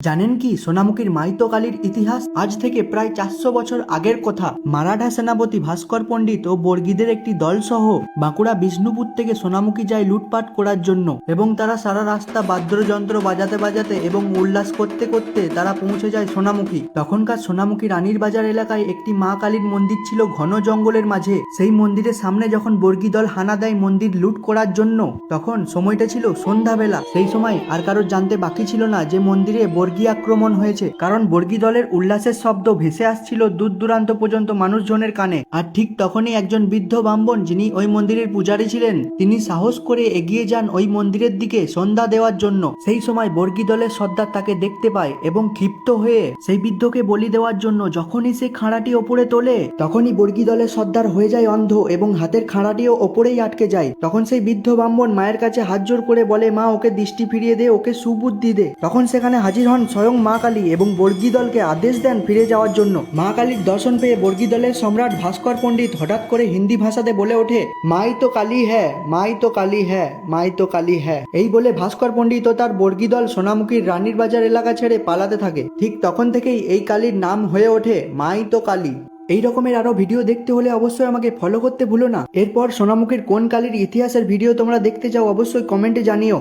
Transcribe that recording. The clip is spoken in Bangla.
জানেন কি? সোনামুখীর মাইতো কালীর ইতিহাস আজ থেকে প্রায় চারশো বছর আগের কথা। মারাঠা সেনাপতি ভাস্কর পণ্ডিত ও বর্গীদের একটি দল সহ বাঁকুড়া বিষ্ণুপুর থেকে সোনামুখী যায় লুটপাট করার জন্য এবং তারা সারা রাস্তা বাদ্যযন্ত্র বাজাতে বাজাতে এবং উল্লাস করতে করতে তারা পৌঁছে যায় সোনামুখী। তখনকার সোনামুখী রানীর বাজার এলাকায় একটি মা কালীর মন্দির ছিল ঘন জঙ্গলের মাঝে। সেই মন্দিরের সামনে যখন বর্গী দল হানা দেয় মন্দির লুট করার জন্য, তখন সময়টা ছিল সন্ধ্যাবেলা। সেই সময় আর কারোর জানতে বাকি ছিল না যে মন্দিরে বর্গী আক্রমণ হয়েছে, কারণ বর্গী দলের উল্লাসের শব্দ ভেসে আসছিল দূর দূরান্ত পর্যন্ত মানুষজনের কানে। আর ঠিক তখনই একজন বৃদ্ধ ব্রাহ্মণ, যিনি ওই মন্দিরের পূজারী ছিলেন, তিনি সাহস করে এগিয়ে যান ওই মন্দিরের দিকে সন্ধ্যা দেওয়ার জন্য। সেই সময় বর্গী দলের সর্দার তাকে দেখতে পায় এবং ক্ষিপ্ত হয়ে সেই বৃদ্ধকে বলি দেওয়ার জন্য যখনই সে খাঁড়াটি ওপরে তোলে, তখনই বর্গী দলের সর্দার হয়ে যায় অন্ধ এবং হাতের খাঁড়াটিও ওপরেই আটকে যায়। তখন সেই বৃদ্ধ ব্রাহ্মণ মায়ের কাছে হাত জোর করে বলে, মা, ওকে দৃষ্টি ফিরিয়ে দে, ওকে সুবুদ্ধি দে। তখন সেখানে হাজির হন স্বয়ং মা কালী এবং বর্গী দলকে আদেশ দেন ফিরে যাওয়ার জন্য। মা কালীর দর্শন পেয়ে বর্গী দলের সম্রাট ভাস্কর পণ্ডিত হঠাৎ করে হিন্দি ভাষাতে বলে ওঠে, মাই তো কালী হ্যাঁ মাই তো কালী হ্যাঁ মাই তো কালী হ্যাঁ। এই বলে ভাস্কর পণ্ডিত ও তার বর্গী দল সোনামুখীর রানীর বাজার এলাকা ছেড়ে পালাতে থাকে। ঠিক তখন থেকেই এই কালীর নাম হয়ে ওঠে, মাই তো কালী। এই রকমের আরও ভিডিও দেখতে হলে অবশ্যই আমাকে ফলো করতে ভুলো না। এরপর সোনামুখীর কোন কালীর ইতিহাসের ভিডিও তোমরা দেখতে চাও অবশ্যই কমেন্টে জানিও।